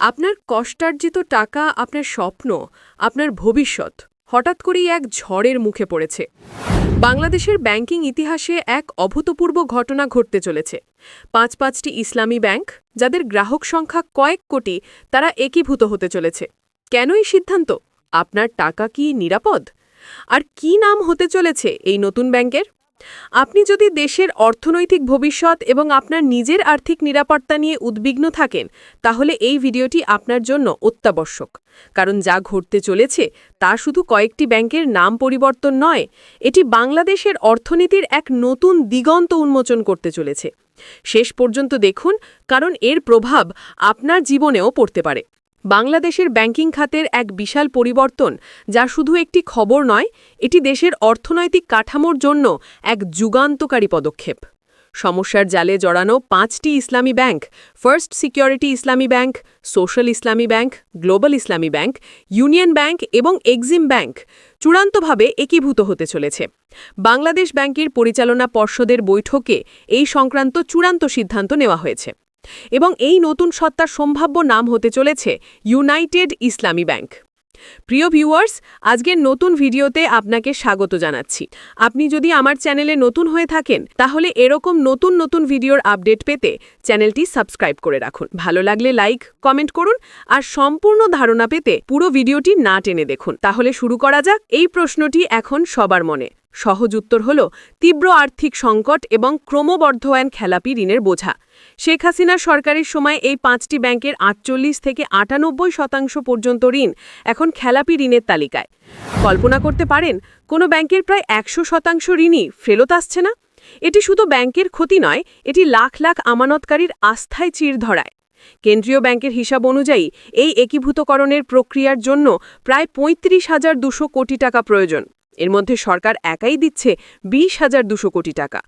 আপনার কষ্টার্জিত টাকা আপনার স্বপ্ন, আপনার ভবিষ্যৎ হঠাৎ করেই এক ঝড়ের মুখে পড়েছে। বাংলাদেশের ব্যাংকিং ইতিহাসে এক অভূতপূর্ব ঘটনা ঘটতে চলেছে। পাঁচ পাঁচটি ইসলামী ব্যাংক, যাদের গ্রাহক সংখ্যা কয়েক কোটি, তারা একীভূত হতে চলেছে। কেন এই সিদ্ধান্ত? আপনার টাকা কি নিরাপদ? আর কি নাম হতে চলেছে এই নতুন ব্যাংকের? আপনি যদি দেশের অর্থনৈতিক ভবিষ্যৎ এবং আপনার নিজের আর্থিক নিরাপত্তা নিয়ে উদ্বিগ্ন থাকেন, তাহলে এই ভিডিওটি আপনার জন্য অত্যাবশ্যক। কারণ যা ঘটতে চলেছে, তা শুধু কয়েকটি ব্যাংকের নাম পরিবর্তন নয়, এটি বাংলাদেশের অর্থনীতির এক নতুন দিগন্ত উন্মোচন করতে চলেছে। শেষ পর্যন্ত দেখুন, কারণ এর প্রভাব আপনার জীবনেও পড়তে পারে। বাংলাদেশের ব্যাংকিং খাতের এক বিশাল পরিবর্তন, যা শুধু একটি খবর নয়, এটি দেশের অর্থনৈতিক কাঠামোর জন্য এক যুগান্তকারী পদক্ষেপ। সমস্যার জালে জড়ানো পাঁচটি Islami bank, first security Islami bank, social Islami bank, global Islami bank, union bank এবং এক্সিম ব্যাংক চূড়ান্তভাবে একীভূত হতে চলেছে। বাংলাদেশ ব্যাংকের পরিচালনা পর্ষদের বৈঠকে এই সংক্রান্ত চূড়ান্ত সিদ্ধান্ত নেওয়া হয়েছে। এবং এই নতুন সত্তার সম্ভাব্য নাম হতে চলেছে ইউনাইটেড ইসলামী ব্যাংক। প্রিয় ভিউয়ার্স, আজকের নতুন ভিডিওতে আপনাকে স্বাগত জানাচ্ছি। আপনি যদি আমার চ্যানেলে নতুন হয়ে থাকেন, তাহলে এরকম নতুন নতুন ভিডিওর আপডেট পেতে চ্যানেলটি সাবস্ক্রাইব করে রাখুন। ভালো লাগলে লাইক, কমেন্ট করুন আর সম্পূর্ণ ধারণা পেতে পুরো ভিডিওটি না টেনে দেখুন। তাহলে শুরু করা যাক এই প্রশ্নটি এখন সবার মনে। সহজ উত্তর হল তীব্র আর্থিক সংকট এবং ক্রমবর্ধমান খেলাপি ঋণের বোঝা। শেখ হাসিনার সরকারের সময় এই পাঁচটি ব্যাংকের আটচল্লিশ থেকে আটানব্বই শতাংশ পর্যন্ত ঋণ এখন খেলাপি ঋণের তালিকায়। কল্পনা করতে পারেন, কোনো ব্যাংকের প্রায় একশো শতাংশ ঋণই ফেরত আসছে না? এটি শুধু ব্যাংকের ক্ষতি নয়, এটি লাখ লাখ আমানতকারীর আস্থায় চির ধরায়। কেন্দ্রীয় ব্যাংকের হিসাব অনুযায়ী এই একীভূতকরণের প্রক্রিয়ার জন্য প্রায় পঁয়ত্রিশ হাজার দুশো কোটি টাকা প্রয়োজন। এর মধ্যে সরকার একাই দিচ্ছে বিশ হাজার দুশো কোটি টাকা।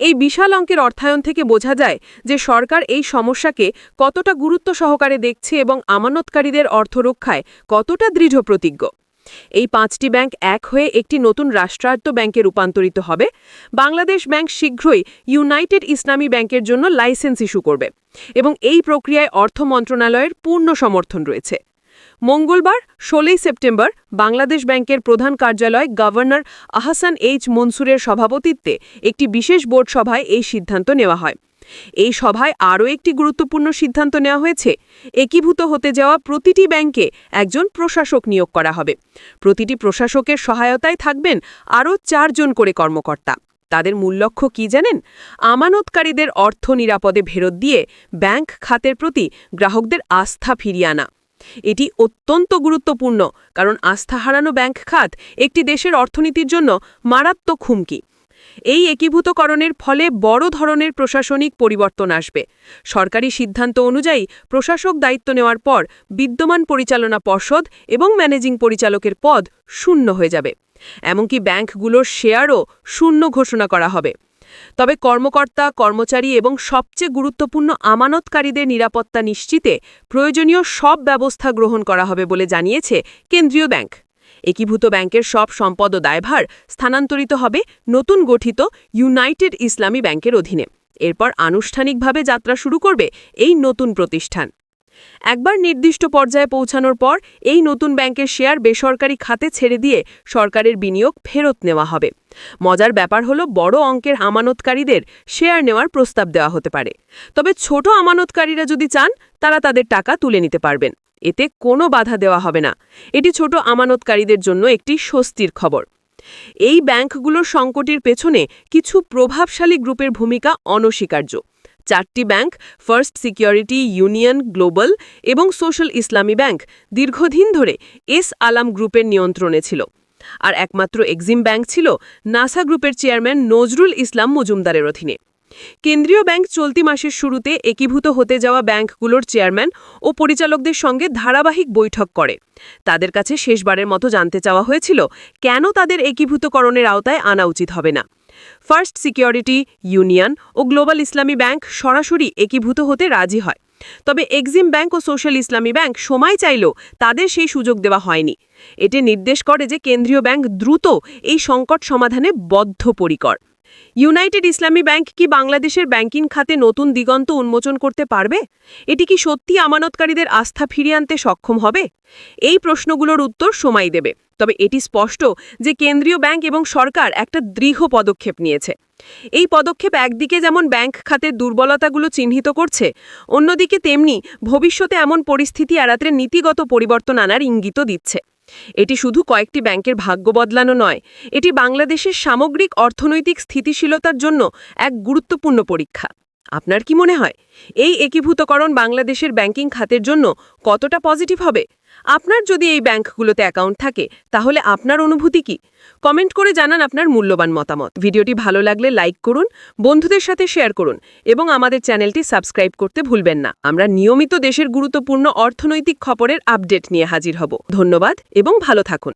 এই বিশাল অঙ্কের অর্থায়ন থেকে বোঝা যায় যে সরকার এই সমস্যাকে কতটা গুরুত্ব সহকারে দেখছে এবং আমানতকারীদের অর্থ রক্ষায় কতটা দৃঢ় প্রতিজ্ঞ। এই পাঁচটি ব্যাংক এক হয়ে একটি নতুন রাষ্ট্রায়ত্ত ব্যাংকে রূপান্তরিত হবে। বাংলাদেশ ব্যাংক শীঘ্রই ইউনাইটেড ইসলামী ব্যাংকের জন্য লাইসেন্স ইস্যু করবে এবং এই প্রক্রিয়ায় অর্থ মন্ত্রণালয়ের পূর্ণ সমর্থন রয়েছে। মঙ্গলবার, ষোলোই সেপ্টেম্বর, বাংলাদেশ ব্যাংকের প্রধান কার্যালয় গভর্নর আহসান এইচ মনসুরের সভাপতিত্বে একটি বিশেষ বোর্ড সভায় এই সিদ্ধান্ত নেওয়া হয়। এই সভায় আরও একটি গুরুত্বপূর্ণ সিদ্ধান্ত নেওয়া হয়েছে, একীভূত হতে যাওয়া প্রতিটি ব্যাংকে একজন প্রশাসক নিয়োগ করা হবে। প্রতিটি প্রশাসকের সহায়তায় থাকবেন আরও চারজন করে কর্মকর্তা। তাদের মূল লক্ষ্য কী জানেন? আমানতকারীদের অর্থ নিরাপদে ফেরত দিয়ে ব্যাংক খাতের প্রতি গ্রাহকদের আস্থা ফিরিয়ে আনা। এটি অত্যন্ত গুরুত্বপূর্ণ, কারণ আস্থা হারানো ব্যাংক খাত একটি দেশের অর্থনীতির জন্য মারাত্মক হুমকি। এই একীভূতকরণের ফলে বড় ধরনের প্রশাসনিক পরিবর্তন আসবে। সরকারি সিদ্ধান্ত অনুযায়ী প্রশাসক দায়িত্ব নেওয়ার পর বিদ্যমান পরিচালনা পর্ষদ এবং ম্যানেজিং পরিচালকের পদ শূন্য হয়ে যাবে। এমনকি ব্যাংকগুলোর শেয়ারও শূন্য ঘোষণা করা হবে। তবে কর্মকর্তা, কর্মচারী এবং সবচেয়ে গুরুত্বপূর্ণ আমানতকারীদের নিরাপত্তা নিশ্চিতে প্রয়োজনীয় সব ব্যবস্থা গ্রহণ করা হবে বলে জানিয়েছে কেন্দ্রীয় ব্যাংক। একীভূত ব্যাংকের সব সম্পদ ও দায়ভার স্থানান্তরিত হবে নতুন গঠিত ইউনাইটেড ইসলামী ব্যাংকের অধীনে। এরপর আনুষ্ঠানিকভাবে যাত্রা শুরু করবে এই নতুন প্রতিষ্ঠান। একবার নির্দিষ্ট পর্যায়ে পৌঁছানোর পর এই নতুন ব্যাংকের শেয়ার বেসরকারি খাতে ছেড়ে দিয়ে সরকারের বিনিয়োগ ফেরত নেওয়া হবে। মজার ব্যাপার হলো বড় অঙ্কের আমানতকারীদের শেয়ার নেওয়ার প্রস্তাব দেওয়া হতে পারে। তবে ছোট আমানতকারীরা যদি চান, তারা তাদের টাকা তুলে নিতে পারবেন। এতে কোনো বাধা দেওয়া হবে না। এটি ছোট আমানতকারীদের জন্য একটি স্বস্তির খবর। এই ব্যাংকগুলোর সংকটের পেছনে কিছু প্রভাবশালী গ্রুপের ভূমিকা অনস্বীকার্য। চারটি bank, first security union global এবং সোশ্যাল ইসলামী ব্যাংক দীর্ঘদিন ধরে এস আলাম গ্রুপের নিয়ন্ত্রণে ছিল। আর একমাত্র এক্সিম ব্যাংক ছিল নাসা গ্রুপের চেয়ারম্যান নজরুল ইসলাম মজুমদারের অধীনে। কেন্দ্রীয় ব্যাংক চলতি মাসের শুরুতে একীভূত হতে যাওয়া ব্যাংকগুলোর চেয়ারম্যান ও পরিচালকদের সঙ্গে ধারাবাহিক বৈঠক করে। তাদের কাছে শেষবারের মতো জানতে চাওয়া হয়েছিল, কেন তাদের একীভূতকরণের আওতায় আনা উচিত হবে না। ফার্স্ট সিকিউরিটি ইউনিয়ন ও গ্লোবাল ইসলামী ব্যাংক সরাসরি একীভূত হতে রাজি হয়। তবে এক্সিম ব্যাংক ও সোশ্যাল ইসলামী ব্যাংক সময় চাইলেও তাদের সেই সুযোগ দেওয়া হয়নি। এটি নির্দেশ করে যে কেন্দ্রীয় ব্যাংক দ্রুত এই সংকট সমাধানে বদ্ধপরিকর। ইউনাইটেড ইসলামী ব্যাংক কি বাংলাদেশের ব্যাংকিং খাতে নতুন দিগন্ত উন্মোচন করতে পারবে? এটি কি সত্যি আমানতকারীদের আস্থা ফিরিয়ে আনতে সক্ষম হবে? এই প্রশ্নগুলোর উত্তর সময় দেবে। তবে এটি স্পষ্ট যে কেন্দ্রীয় ব্যাংক এবং সরকার একটা দৃঢ় পদক্ষেপ নিয়েছে। এই পদক্ষেপ একদিকে যেমন ব্যাংক খাতের দুর্বলতাগুলো চিহ্নিত করছে, অন্যদিকে তেমনি ভবিষ্যতে এমন পরিস্থিতি এড়াতে নীতিগত পরিবর্তন আনার ইঙ্গিতও দিচ্ছে। এটি শুধু কয়েকটি ব্যাংকের ভাগ্য বদলানো নয়, এটি বাংলাদেশের সামগ্রিক অর্থনৈতিক স্থিতিশীলতার জন্য এক গুরুত্বপূর্ণ পরীক্ষা। আপনার কি মনে হয়? এই একীভূতকরণ বাংলাদেশের ব্যাংকিং খাতের জন্য কতটা পজিটিভ হবে? আপনার যদি এই ব্যাংকগুলোতে অ্যাকাউন্ট থাকে, তাহলে আপনার অনুভূতি কি? কমেন্ট করে জানান আপনার মূল্যবান মতামত। ভিডিওটি ভালো লাগলে লাইক করুন, বন্ধুদের সাথে শেয়ার করুন এবং আমাদের চ্যানেলটি সাবস্ক্রাইব করতে ভুলবেন না। আমরা নিয়মিত দেশের গুরুত্বপূর্ণ অর্থনৈতিক খবরের আপডেট নিয়ে হাজির হব। ধন্যবাদ এবং ভালো থাকুন।